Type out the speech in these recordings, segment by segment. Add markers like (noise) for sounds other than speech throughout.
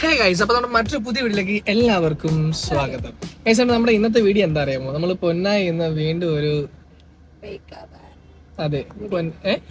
Hey guys അപ്പൊ നമ്മുടെ മറ്റൊരു പുതിയ വീഡിയോയിലേക്ക് എല്ലാവർക്കും സ്വാഗതം. ഗൈസ് അപ്പൊ നമ്മുടെ ഇന്നത്തെ വീഡിയോ എന്താ അറിയാമോ? നമ്മൾ പൊന്നായി എന്ന വീണ്ടും ഒരു അതെ?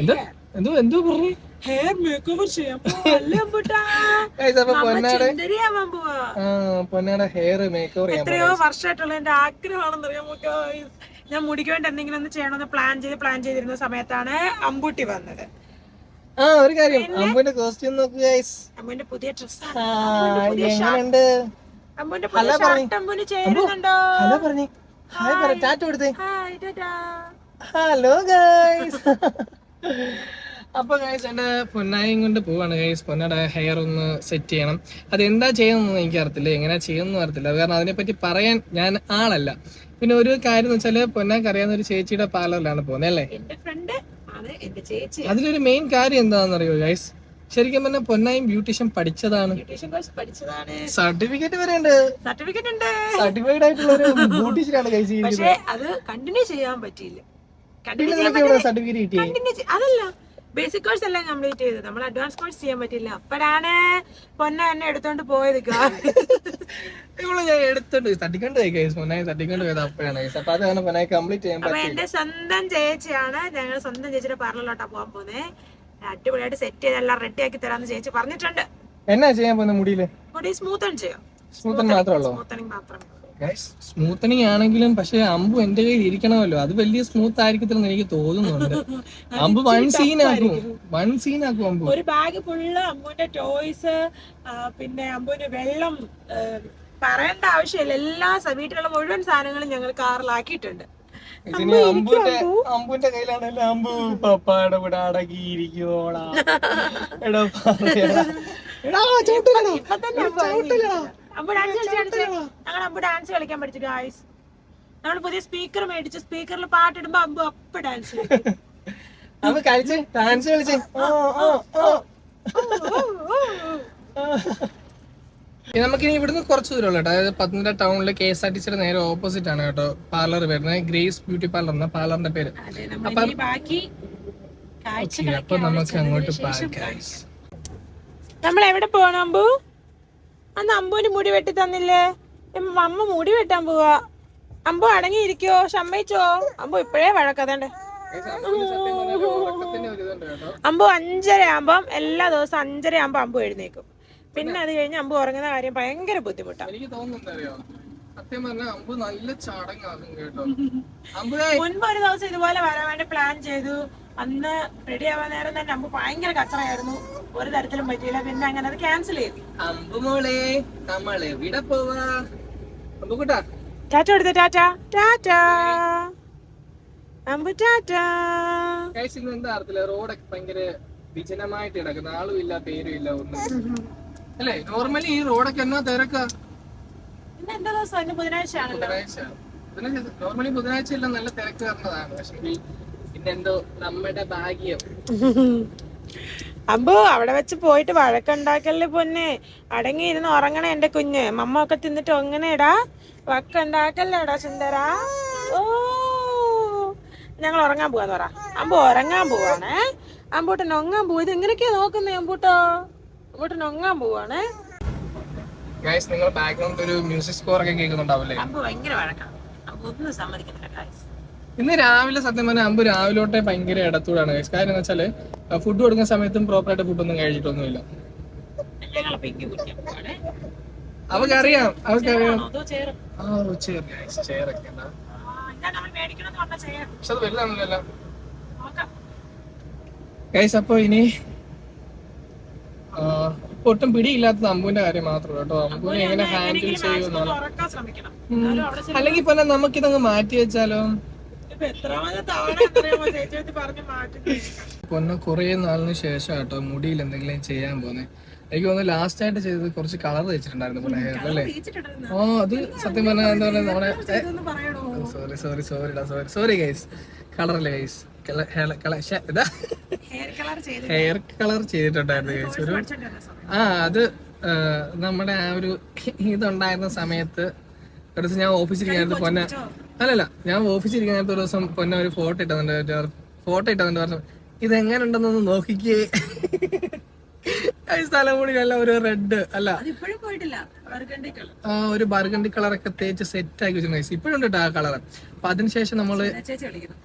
എന്തോ? എന്തോ എന്തോ പറഞ്ഞു? ഹെയർ ചെയ്യാം പൊന്നാടെ ഹെയർ എത്രയോ വർഷമായിട്ടുള്ള എന്റെ ആഗ്രഹമാണെന്ന് അറിയാമോ? ഞാൻ മുടിക്ക് വേണ്ടി എന്തെങ്കിലും ഒന്ന് ചെയ്യണമെന്ന് പ്ലാൻ ചെയ്ത് പ്ലാൻ ചെയ്തിരുന്ന സമയത്താണ് അമ്പൂട്ടി വന്നത്. ആ ഒരു കാര്യം. അമ്പുവിന്റെ കോസ്റ്റ്യൂം നോക്ക് ഗൈസ് അമ്മുവിന്റെ പുതിയ ഡ്രസ്സാണ് എങ്ങനെയുണ്ട്? അമ്മുവിന്റെ പുതിയ. ഷർട്ട് അമ്മുവിന് ചേരുന്നുണ്ടോ? ഹലോ പറഞ്ഞേ. ഹായ് പറ ടാറ്റ കൊടുത്തേ. ഹലോ ഗൈസ് അപ്പൊ ഗൈസ് എന്റെ പൊന്നായും കൊണ്ട് പോവാണ് ഗൈസ് പൊന്നയുടെ ഹെയർ ഒന്ന് സെറ്റ് ചെയ്യണം. അത് എന്താ ചെയ്യുന്നതെന്ന് എനിക്ക് അറിയത്തില്ല എങ്ങനെ ചെയ്യുമെന്ന് അറിയത്തില്ല കാരണം അതിനെപ്പറ്റി പറയാൻ ഞാൻ ആളല്ല. പിന്നെ ഒരു കാര്യം എന്ന് വെച്ചാൽ പൊന്നാക്ക് അറിയാവുന്ന ഒരു ചേച്ചിയുടെ പാർലറിലാണ് പോകുന്നത് അല്ലേ? എന്റെ ചേച്ചി. അതിലൊരു മെയിൻ കാര്യം എന്താണെന്ന് അറിയോ ഗൈസ് ശരിക്കും പറഞ്ഞാൽ പൊന്നായും ബ്യൂട്ടീഷ്യൻ പഠിച്ചതാണ്. ബ്യൂട്ടീഷ്യൻ കോഴ്സ് പഠിച്ചതാണ്. സർട്ടിഫിക്കറ്റ് വരെ ഉണ്ട്. സർട്ടിഫിക്കറ്റ് ഉണ്ട്. സർട്ടിഫൈഡ് ആയിട്ടുള്ള ഒരു (laughs) ബ്യൂട്ടീഷ്യനാണ് ഗൈസ് പക്ഷേ അത് കണ്ടിന്യൂ ചെയ്യാൻ പറ്റിയില്ല. കണ്ടിന്യൂ സർട്ടിഫിക്കറ്റ് കിട്ടി അതല്ല. ബേസിക് കോഴ്സ് എല്ലാം കംപ്ലീറ്റ് ചെയ്തു. നമ്മൾ അഡ്വാൻസ് കോഴ്സ് ചെയ്യാൻ പറ്റില്ല. അപ്പോഴാണ് പൊന്ന എന്നെ എടുത്തോണ്ട് പോയത് ഞാൻ എടുത്തോണ്ട് തട്ടിക്കൊണ്ട് പോയി കേസ് പൊന്നായി തട്ടിക്കൊണ്ട് പോയത് അപ്പോഴാണ് പൊന്നായി കംപ്ലീറ്റ് ചെയ്യാൻ അപ്പൊ എന്റെ സ്വന്തം ചേച്ചിയാണ് ഞങ്ങൾ സ്വന്തം ചേച്ചിയുടെ പാർലറിലോട്ടാ പോകാൻ പോകുന്നത് അടിപൊളിയായിട്ട് സെറ്റ് ചെയ്ത് എല്ലാം റെഡി ആക്കി തരാന്ന് ചേച്ചി പറഞ്ഞിട്ടുണ്ട്. എന്നാ ചെയ്യാൻ പോകുന്ന മുടിയിൽ? മുടി സ്മൂത്തൺ ചെയ്യും. മാത്രമേ ഉള്ളൂ? സ്മൂത്തണിങ് മാത്രം. സ്മൂത്തനിങ് ആണെങ്കിലും പക്ഷെ അമ്പു എന്റെ കയ്യിൽ ഇരിക്കണമല്ലോ. അത് വലിയ സ്മൂത്ത് ആയിരിക്കത്തില്ലെന്ന് എനിക്ക് തോന്നുന്നുണ്ട്. (laughs) അമ്പു വൺ സീൻ ആക്കും. വൺ സീൻ ആക്കും അമ്പു. ഒരു ബാഗ് ഫുള്ള് അമ്പുവിന്റെ ടോയ്സ് പിന്നെ അമ്പുവിന്റെ വെള്ളം പറയേണ്ട ആവശ്യമില്ല. എല്ലാ വീട്ടിലുള്ള മുഴുവൻ സാധനങ്ങളും ഞങ്ങൾ കാറിലാക്കിയിട്ടുണ്ട്. ഇതിന് അമ്പുന്റെ അമ്പുന്റെ കയ്യിലാണല്ലോ അമ്പു? പപ്പായുടെ കൂടെ അടങ്ങിയിരിക്കോളാ (laughs) എടാ. എടാ ചവിട്ടില്ലടാ. ചവിട്ടില്ലടാ. അമ്പു ഡാൻസ് കളിച്ചു ഞങ്ങൾ അമ്പു ഡാൻസ് കളിക്കാൻ പഠിച്ചു ഗായ്സ് നമ്മൾ പുതിയ സ്പീക്കർ മേടിച്ചു സ്പീക്കറിൽ പാട്ടിടുമ്പോ അമ്പു അപ്പ ഡാൻസ് (laughs) അപ്പൊ കളിച്ച് ഡാൻസ് കളിച്ച്. (laughs) നമുക്കിനി ഇവിടുന്ന് കുറച്ച് ദൂരമുള്ള കേട്ടോ. അതായത് പത്തനംതിട്ട ടൗണിലെ കെ എസ് ആർ ടി സിയുടെ നേരെ ഓപ്പോസിറ്റ് ആണ് കേട്ടോ പാർലർ വരുന്നത്. ഗ്രേസ് ബ്യൂട്ടി പാർലർ എന്ന പാർലറിന്റെ പേര്. Okay, അപ്പൊ നമുക്ക് അങ്ങോട്ട്. നമ്മൾ എവിടെ പോകണം അമ്പു? അന്ന് അമ്പുവിന് മുടി വെട്ടി തന്നില്ലേ? അമ്മ മുടി വെട്ടാൻ പോവാ. അമ്പു അടങ്ങിയിരിക്കോ? സമ്മതിച്ചോ? അമ്പു ഇപ്പോഴേ വഴക്കതണ്ടേ. അമ്പു അഞ്ചര ആകുമ്പം എല്ലാ ദിവസവും അഞ്ചര ആകുമ്പോ അമ്പു എഴുന്നേക്കും. പിന്നെ അത് കഴിഞ്ഞ് അമ്പു ഉറങ്ങുന്ന കാര്യം ഭയങ്കര ബുദ്ധിമുട്ടാണ് എനിക്ക് സത്യം പറഞ്ഞാൽ അമ്പ് നല്ല ചടങ്ങാകും കേട്ടോ. അമ്പ് മുൻപ് ഒരു ദിവസം ഇതുപോലെ വരാൻ വേണ്ടി പ്ലാൻ ചെയ്തു. അന്ന് റെഡി ആവാൻ നേരം തന്നെ അമ്പ് ഭയങ്കര കച്ചറയായിരുന്നു. ഒരു തരത്തിലും പറ്റിയില്ല. പിന്നെ അങ്ങനെ അത് ക്യാൻസൽ ചെയ്തു. അമ്പ് മോളെ നമ്മൾ എവിടെ പോവാ? അമ്പുക്കുട്ടാ ടാറ്റ എടുത്ത ടാറ്റ. ടാറ്റാ. അമ്പ് ടാറ്റ. ഇന്ന് എന്താ അറിയത്തില്ല റോഡൊക്കെ ഭയങ്കര വിജനമായിട്ട് കിടക്കുന്നു. ആളും ഇല്ല പേരും ഇല്ല ഒന്നും അല്ലേ? നോർമലി ഈ റോഡൊക്കെ എന്നാ തിരക്കാ? എന്താ ദിവസം ഇന്ന് ബുധനാഴ്ച ആണല്ലോ ബുധനാഴ്ച ബുധനാഴ്ച നോർമലി ബുധനാഴ്ച എല്ലാം നല്ല തിരക്ക് വരുന്നതാണ് പക്ഷെ പിന്നെന്തോ നമ്മുടെ ഭാഗ്യം. (laughs) അമ്പോ അവിടെ വെച്ച് പോയിട്ട് വഴക്കുണ്ടാക്കല്ലേ പൊന്നെ. അടങ്ങി ഇരുന്ന് ഉറങ്ങണേ എന്റെ കുഞ്ഞ്. മമ്മ ഒക്കെ തിന്നിട്ട് ഒങ്ങനെടാ വക്കുണ്ടാക്കല്ലേടാ സുന്ദര. ഓ. ഞങ്ങൾ ഉറങ്ങാൻ പോവാന്ന് പറ. അമ്പു ഉറങ്ങാൻ പോവാണേ. അമ്പൂട്ടൻ ഒങ്ങാൻ പോവാ. ഇത് എങ്ങനെയൊക്കെയാ നോക്കുന്നേ അമ്പൂട്ടോ? അമ്പൂട്ടൻ ഒങ്ങാൻ പോവാണേ. ഗൈസ് നിങ്ങൾ ബാക്ക്ഗ്രൗണ്ട് ഒരു മ്യൂസിക് സ്കോർ ഒക്കെ കേൾക്കുന്നുണ്ടാവില്ലേ? അമ്പു ഭയങ്കര വഴക്കാണ്. ഒന്നും സമ്മതിക്കുന്നില്ല ഗൈസ് ഇന്ന് രാവിലെ സത്യം പറഞ്ഞാൽ അമ്പ് രാവിലോട്ടെ ഭയങ്കര ഇടത്തൂടാണ് ഗൈസ് കാര്യം എന്ന് വെച്ചാൽ ഫുഡ് കൊടുക്കുന്ന സമയത്തും പ്രോപ്പർ ആയിട്ട് ഫുഡൊന്നും കഴിച്ചിട്ടൊന്നുമില്ല. അവക്കറിയാം അവക്കറിയാം. ആ ചെയർ ഗൈസ് പക്ഷെ അത് വലുതാണല്ലോ നോക്കാം. ഗൈസ് അപ്പൊ ഇനി ഒട്ടും പിടിയില്ലാത്ത അമ്പുവിന്റെ കാര്യം മാത്രമേ കേട്ടോ. അമ്പുവിനെ എങ്ങനെ ഹാൻഡിൽ ചെയ്യുമെന്നാണ് അല്ലെങ്കിൽ പിന്നെ നമുക്കിതങ്ങ് മാറ്റി വെച്ചാലോ? പൊന്ന കുറേ നാളിന് ശേഷം കേട്ടോ മുടിയിൽ എന്തെങ്കിലും ചെയ്യാൻ പോന്നെ എനിക്ക് തോന്നുന്നു ലാസ്റ്റ് ആയിട്ട് ചെയ്തത് കുറച്ച് കളർ വെച്ചിട്ടുണ്ടായിരുന്നു പോലെ അല്ലേ? ഓ അത് സത്യം പറഞ്ഞാൽ എന്താ പറയുക നമ്മുടെ sorry sorry sorry sorry sorry guys കളറല്ലേ guys hair colour ചെയ്ത് ഹെയർ കളർ ചെയ്തിട്ടുണ്ടായിരുന്നു ഗൈസ് ഒരു ആ അത് നമ്മുടെ ആ ഒരു ഇതുണ്ടായിരുന്ന സമയത്ത് ഒരു ദിവസം ഞാൻ ഓഫീസിൽ ഇരിക്കുന്ന പൊന്ന അല്ലല്ല ഞാൻ ഓഫീസിൽ ഇരിക്കുന്ന ഒരു ദിവസം പൊന്ന ഒരു ഫോട്ടോ ഇട്ടതുണ്ട്. ഫോട്ടോ ഇട്ടതുണ്ട്. പറഞ്ഞു ഇത് എങ്ങനെ ഉണ്ടെന്നൊന്ന് നോക്കിക്കേ. ഗൈസ് അല്ല ഒരു റെഡ് അല്ല. ആ പോയിട്ടില്ല. Burgundy colour. ഒരു ബർഗണ്ടി കളറൊക്കെ തേച്ച് സെറ്റ് ആക്കി വെച്ചു ഗൈസ് ഇപ്പോഴും ഉണ്ട് ആ കളർ അപ്പൊ അതിനുശേഷം നമ്മൾ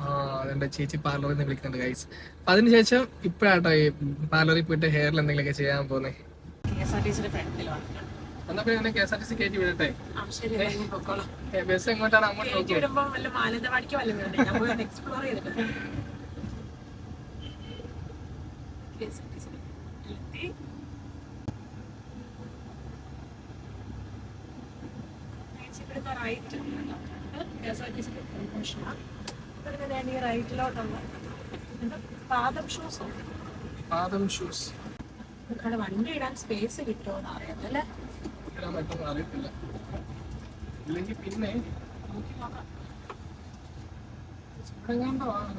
ആ അതെന്റെ ചേച്ചി പാർലറിൽ നിന്ന് വിളിക്കുന്നുണ്ട് ഗൈസ് അപ്പൊ അതിനുശേഷം ഇപ്പഴാട്ടോ ഈ പാർലറിൽ പോയിട്ട് ഹെയറിൽ എന്തെങ്കിലുമൊക്കെ ചെയ്യാൻ പോകുന്നേ? എന്നാ പിന്നെ K S R T C കയറ്റി വിടട്ടെ? ആ ശരി ഞാൻ പൊക്കോളാം. ഏ, ബസ് എങ്ങോട്ടാണ് അങ്ങോട്ട് (laughs) ചേച്ചി റൈറ്റ് ഈ റൈറ്റിലോട്ടുള്ള എന്താ? പാദം ഷൂസോ പാദം ഷൂസ് അവിടെ വണ്ടി ഇടാൻ സ്പേസ് കിട്ടുമോ എന്ന് അറിയത്തില്ല. ഇല്ലെങ്കിൽ പിന്നെ നോക്കി നോക്കാം.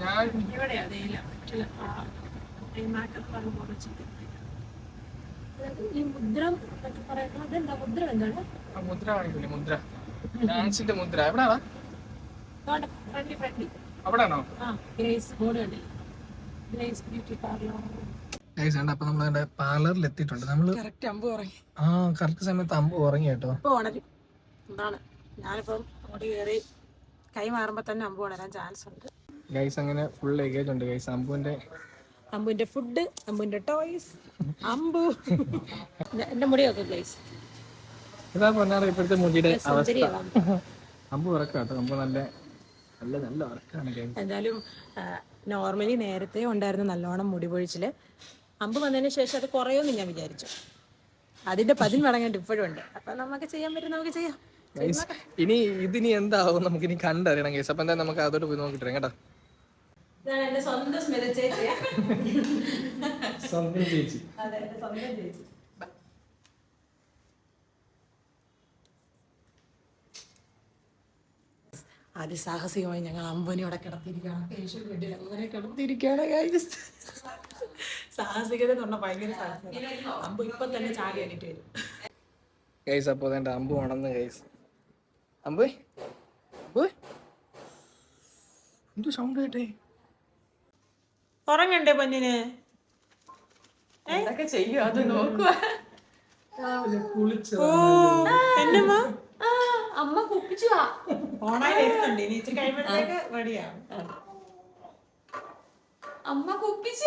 ഞാൻ ഇവിടെ അതേയില്ല മറ്റുള്ള മാക്കപ്പ് കുറച്ചിട്ട് ഈ മുദ്ര എന്നൊക്കെ പറയുന്നത് അതെന്താ? മുദ്ര എന്താണ്? മുദ്ര കാണിക്കില്ലേ മുദ്ര. ഡാൻസിന്റെ മുദ്ര. എവിടാണ് അവിടാണോ? ഗൈസ് അപ്പൊ നമ്മൾ പാർലറിൽ എത്തിയിട്ടുണ്ട്. നമ്മൾ ആ കറക്റ്റ് സമയത്ത് അമ്പ് ഉറങ്ങി കേട്ടോ. എന്താണ്? ഞാനിപ്പം അങ്ങോട്ട് കയറി കൈ മാറുമ്പോ തന്നെ അമ്പ് ഉണരാൻ ചാൻസ് ഉണ്ട്. ഗൈസ് അങ്ങനെ ഫുൾ എഗേജ് ഉണ്ട്. ഗൈസ് അമ്പുവിന്റെ അമ്പുവിന്റെ ഫുഡ് അമ്പുവിന്റെ ടോയ്സ് അമ്പു. (laughs) എന്റെ മുടിയൊക്കെ ഗ്ലേസ് ഇതാ പൊന്നാറ ഇപ്പോഴത്തെ മുടിയുടെ അവസ്ഥ. അമ്പ് അമ്പ അമ്പ് നല്ല നല്ല നല്ല ഉറക്കാണ് എന്തായാലും നോർമലി നേരത്തെ ഉണ്ടായിരുന്ന നല്ലോണം മുടി പൊഴിച്ചിൽ അമ്പ് വന്നതിന് ശേഷം അത് കുറയുമെന്ന് ഞാൻ വിചാരിച്ചു. അതിന്റെ പതിന് മടങ്ങാണ്ട് ഇപ്പോഴും ഉണ്ട്. അപ്പൊ നമുക്ക് ചെയ്യാൻ പറ്റും നമുക്ക് ചെയ്യാം. ഇനി ഇതിനി എന്താവും നമുക്ക് ഇനി കണ്ടറിയണം കേസ് അപ്പൊ എന്താ നമുക്ക് അതോട്ട് പോയി നോക്കിട്ടു കേട്ടോ. സ്വന്തം ചേച്ചി സ്വന്തം ചേച്ചി. അതെ സ്വന്തം ചേച്ചി. അതിസാഹസികമായി ഞങ്ങൾ അമ്പനിയോടെ കിടത്തിയിരിക്കുകയാണ്. പേഷ്യൻ ബെഡിൽ അങ്ങനെ കിടത്തിയിരിക്കുകയാണ് guys. സാഹസികത എന്ന് പറഞ്ഞാൽ ഭയങ്കര സാഹസികം അമ്പ് ഇപ്പൊ തന്നെ ചാടി എണീറ്റ് വരും. ഗൈസ് അപ്പോൾ എന്റെ അമ്പ് വേണമെന്ന് ഗൈസ് അമ്പ്? അമ്പ്? എന്തു സൗണ്ട് കേട്ടേ? ഉറങ്ങണ്ടേ പഞ്ഞിന് എന്തൊക്കെ ചെയ്യും? അത് നോക്കുക കുളിച്ചു എന്നമ്മ? അമ്മ കുപ്പിച്ചു അമ്മ കുപ്പിച്ച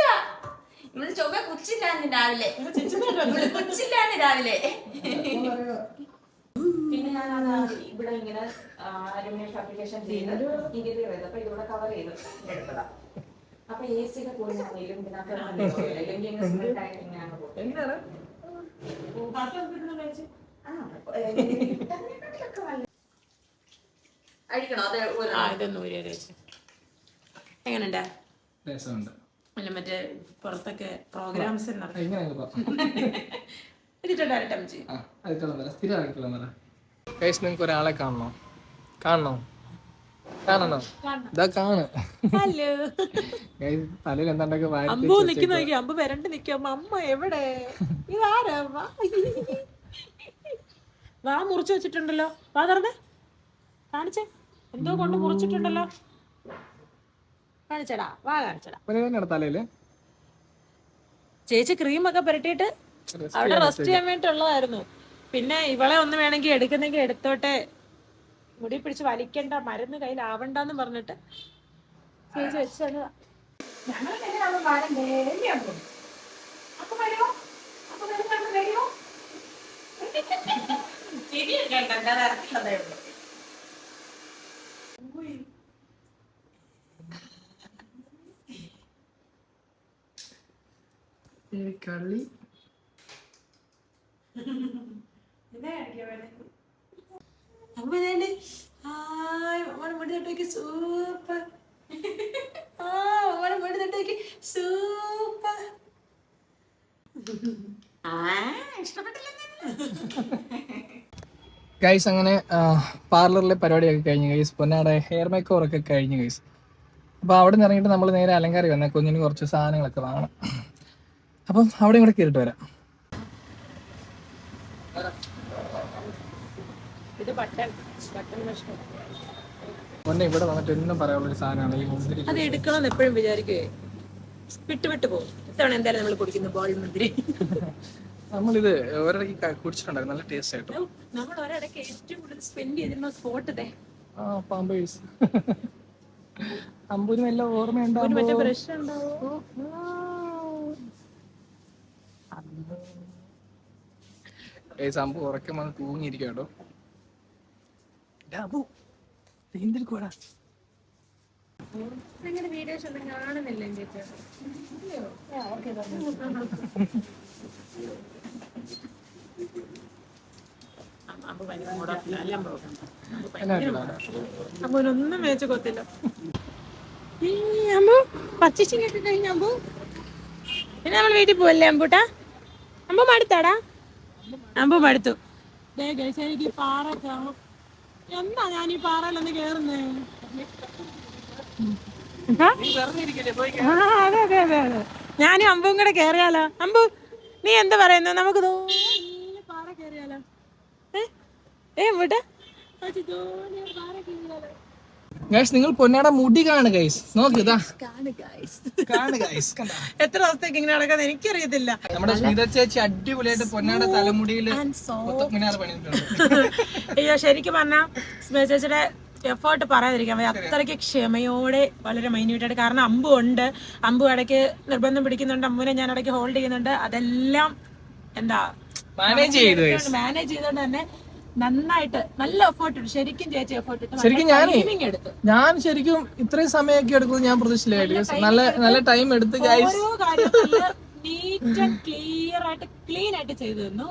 ഇവിടെ ചൊവ്വ കുച്ചില്ലാന്ന് രാവിലെ. കുച്ചില്ലാന്ന് രാവിലെ. പിന്നെ ഞാൻ ഇവിടെ ഇങ്ങനെ അലുമിനിയം ഫാബ്രിക്കേഷൻ ചെയ്ത് ഇന്റീരിയർ ചെയ്ത്. അപ്പൊ ഇതിവിടെ കവർ ചെയ്ത് എടുത്തതാ. അപ്പൊ എ സി ഒക്കെ കൂടി ആണെങ്കിലും ഇതിനകത്ത് അല്ലെങ്കിൽ എങ്ങനെയുണ്ട്? അല്ല മറ്റേ പുറത്തൊക്കെ പ്രോഗ്രാംസ് (laughs) നിങ്ങൾക്ക് ഒരാളെ കാണണോ? കാണണോ? കാണണോ? ഇതാ കാണ്. ഹലോ. (laughs) തലയിൽ എന്താണ്ടൊക്കെ അമ്പു നിക്കുന്ന അമ്പു വരണ്ട് നിക്കുമ്പോ അമ്മ എവിടെ? ഇതാരാ? വാ മുറിച്ച് വെച്ചിട്ടുണ്ടല്ലോ. വാ തുറന്നേ. കാണിച്ചേ. എന്തോ കൊണ്ട് മുറിച്ചിട്ടുണ്ടല്ലോ. കാണിച്ചടാ. വാ കാണിച്ചടാ. ചേച്ചി ക്രീമൊക്കെ പുരട്ടിയിട്ട് അവിടെ റെസ്റ്റ് ചെയ്യാൻ വേണ്ടിയിട്ടുള്ളതായിരുന്നു പിന്നെ ഇവളെ ഒന്ന് വേണമെങ്കിൽ എടുക്കുന്നെങ്കിൽ എടുത്തോട്ടെ. മുടി പിടിച്ച് വലിക്കണ്ട മരുന്ന് കയ്യിലാവണ്ടെന്ന് പറഞ്ഞിട്ട് ചേച്ചി വെച്ചത് കളി അമ്മ ഇതേണ്ട്. ഹായ്, അമ്മയുടെ മുടി തൊട്ട് നോക്കി. സൂപ്പർ. ആ അമ്മയുടെ മുടി തൊട്ട് നോക്കി. സൂപ്പർ. ആ ഇഷ്ടപ്പെട്ടില്ല ഗൈസ് അങ്ങനെ പാർലറിലെ പരിപാടിയൊക്കെ കഴിഞ്ഞു ഗൈസ് പൊന്നാടെ ഹെയർ മേക്ക് ഒക്കെ കഴിഞ്ഞു ഗൈസ് അപ്പോൾ അവിടെ നിന്ന് ഇറങ്ങിയിട്ട് നമ്മൾ നേരെ അലങ്കാരി വന്ന കുഞ്ഞിന് കുറച്ച് സാധനങ്ങളൊക്കെ വാങ്ങണം. അപ്പം അവിടെ കൂടെ കയറിയിട്ട് വരാം. ഒന്ന് ഇവിടെ വന്നിട്ട് എന്നും പറയാനുള്ളൊരു സാധനമാണ് ഈ മുന്തിരി അത് എടുക്കണം എപ്പോഴും വിചാരിക്കേ വിട്ടുവിട്ട് വിട്ട് പോകും. ഇത്തവണ എന്തായാലും നമ്മൾ കുടിക്കുന്നു ബോൾ മുന്തിരി. (laughs) നമ്മളിത് ഒരിടയ്ക്ക് കുടിച്ചിട്ടുണ്ടായിരുന്നു. നല്ല ടേസ്റ്റ് ആയിട്ടോ? നമ്മൾ ഒരിടയ്ക്ക് ഏറ്റവും കൂടുതൽ സ്പെൻഡ് ചെയ്തിരുന്ന സ്പോട്ട് ഇതേ. ആ പാമ്പേഴ്സ് അമ്പൂര് വല്ല ഓർമ്മയുണ്ടാവും ഒരു മറ്റേ ബ്രഷ് ഉണ്ടാവോ അമ്പു ഉറക്കം വന്ന് തൂങ്ങിയിരിക്കും കേട്ടോ. അബു എന്തിൽ കൂടാ നിങ്ങളുടെ വീഡിയോസ് ഒന്നും കാണുന്നില്ല ചേച്ചി (laughs) അമ്മൊന്നും മേച്ച കൊത്തില്ല. ഈ അമ്മു പച്ചിച്ചിങ് ഒക്കെ കഴിഞ്ഞ അമ്പു. പിന്നെ നമ്മൾ വീട്ടിൽ പോവല്ലേ അമ്പൂട്ടാ? അമ്പു മടുത്താടാ? അമ്പു മടുത്തു. എനിക്ക് പാറ എന്താ ഞാൻ ഈ പാറയിലൊന്ന് കേറുന്നേ? ആ? ആ, അതെ അതെ അതെ അതെ. ഞാനും അമ്പും കൂടെ കേറിയാലോ? അമ്പു നീ എന്താ പറയുന്നു? നമുക്ക് ഗൈസ് നിങ്ങൾ പൊന്നാട മുടി കാണു ഗൈസ് നോക്ക് ഇതാ. കാണു ഗൈസ് കണ്ട? (laughs) എത്ര ദിവസത്തേക്ക് ഇങ്ങനെ നടക്കാൻ എനിക്കറിയത്തില്ല. നമ്മുടെ സ്മിത ചേച്ചി അടിപൊളിയായിട്ട് പൊന്നാട തലമുടിയിൽ പണിയിട്ടുണ്ട് (laughs) അയ്യോ ശരിക്കും പറഞ്ഞാ സ്മിത ചേച്ചിയുടെ എഫേർട്ട് പറയാതിരിക്കാൻ വയ്യ. അത്രയ്ക്ക് ക്ഷമയോടെ വളരെ മൈന്യൂട്ടായിട്ട് കാരണം അമ്പു ഉണ്ട്. അമ്പു ഇടയ്ക്ക് നിർബന്ധം പിടിക്കുന്നുണ്ട്. അമ്പുവിനെ ഞാൻ ഇടയ്ക്ക് ഹോൾഡ് ചെയ്യുന്നുണ്ട്. അതെല്ലാം എന്താ മാനേജ് ചെയ്തുകൊണ്ട് മാനേജ് ചെയ്തുകൊണ്ട് തന്നെ നന്നായിട്ട് നല്ല എഫേർട്ട് ഇട്ടു. ശരിക്കും ചേച്ചി എഫേർട്ട് ഇട്ടു ശരിക്കും ഞാൻ എടുത്തു. ഞാൻ ശരിക്കും ഇത്രയും സമയമൊക്കെ എടുക്കുന്നത് ഞാൻ പ്രതീക്ഷിച്ചില്ല. നല്ല നല്ല ടൈം എടുത്ത് ഓരോ കാര്യം നീറ്റ് ആൻഡ് ക്ലിയർ ആയിട്ട് ക്ലീൻ ആയിട്ട് ചെയ്തു തന്നു.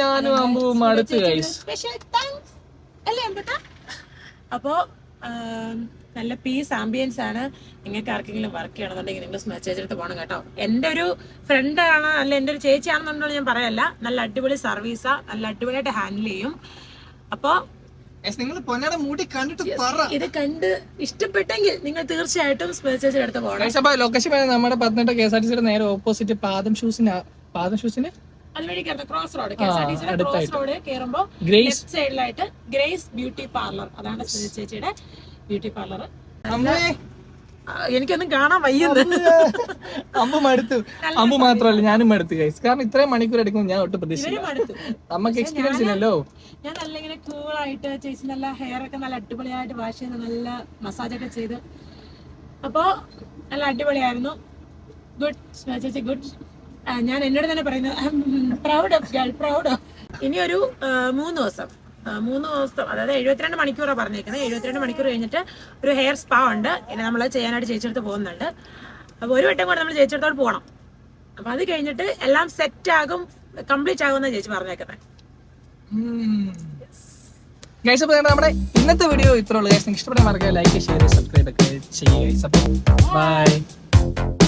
ഞാനും അമ്പുവും അടുത്ത് സ്പെഷ്യൽ താങ്ക്സ് അല്ലേ അമ്പട്ടാ? അപ്പോ നല്ല പീസ് ആംബിയൻസ് ആണ് നിങ്ങൾക്ക് ആർക്കെങ്കിലും വർക്ക് ചെയ്യണമെന്നുണ്ടെങ്കിൽ നിങ്ങൾ സ്മെച്ച് ചേച്ചിട്ട് പോകണം കേട്ടോ. എന്റെ ഒരു ഫ്രണ്ട് ആണ് അല്ല എന്റെ ഒരു ചേച്ചിയാണെന്നുണ്ടെങ്കിൽ ഞാൻ പറയല്ല. നല്ല അടിപൊളി സർവീസാ നല്ല അടിപൊളിയായിട്ട് ഹാൻഡിൽ ചെയ്യും. അപ്പോ നിങ്ങൾ പൊന്നാട മൂടി കണ്ടിട്ട് പറ. ഇത് കണ്ട് ഇഷ്ടപ്പെട്ടെങ്കിൽ നിങ്ങൾ തീർച്ചയായിട്ടും സ്മെച്ച് എടുത്ത് പോകണം ലൊക്കേഷൻ നമ്മുടെ Pathanamthitta K S R T സിയുടെ നേരെ ഓപ്പോസിറ്റ് പാദം ഷൂസിന് പാദം ഷൂസിന് അതുവഴി cross road K S R T സിയുടെ ക്രോസ് റോഡ് കയറുമ്പോ ലെഫ്റ്റ് സൈഡിലായിട്ട് ഗ്രേസ് ബ്യൂട്ടി പാർലർ. അതാണ് സുനിൽ ചേച്ചിയുടെ ബ്യൂട്ടി പാർലർ. എനിക്കൊന്നും കാണാൻ വയ്യത് അമ്മ. മടുത്തു. അമ്മ മാത്രമല്ല ഞാനും മടുത്തു ഗൈസ് കാരണം ഇത്രയും മണിക്കൂർ എടുക്കുമ്പോൾ ഞാൻ ഒട്ടും അടുത്ത് നമുക്ക് എക്സ്പീരിയൻസ് ഇല്ലല്ലോ. ഞാൻ നല്ല ഇങ്ങനെ കൂൾ ആയിട്ട് ചേച്ചി നല്ല ഹെയർ ഒക്കെ നല്ല അടിപൊളിയായിട്ട് വാഷ് ചെയ്ത് നല്ല മസാജ് ഒക്കെ ചെയ്ത്. അപ്പോ നല്ല അടിപൊളിയായിരുന്നു. ഗുഡ് ചേച്ചി ഗുഡ് ഞാൻ എന്നോട് തന്നെ പറയുന്നത് proud of girl proud of ഇനി ഒരു മൂന്ന് ദിവസം. മൂന്ന് ദിവസം അതായത് എഴുപത്തിരണ്ട് മണിക്കൂറാണ് പറഞ്ഞേക്കുന്നത്. എഴുപത്തിരണ്ട് മണിക്കൂർ കഴിഞ്ഞിട്ട് ഒരു ഹെയർ സ്പാ ഉണ്ട്. നമ്മൾ ചെയ്യാനായിട്ട് ചേച്ചിയെടുത്ത് പോകുന്നുണ്ട്. അപ്പോൾ ഒരു വട്ടം കൂടെ നമ്മൾ ചേച്ചിയെടുത്തോട് പോകണം അപ്പം അത് കഴിഞ്ഞിട്ട് എല്ലാം സെറ്റ് ആകും കംപ്ലീറ്റ് ആകുമെന്ന് ചേച്ചി പറഞ്ഞേക്കുന്നത് ഗൈസ് അപ്പോൾ നമ്മുടെ ഇന്നത്തെ വീഡിയോ ഇത്രയുള്ളൂ ഗൈസ് ഇഷ്ടപ്പെടാൻ മറക്കുക ലൈക്ക് ഷെയർ സബ്സ്ക്രൈബ് ഒക്കെ ചെയ്യുക. ബൈ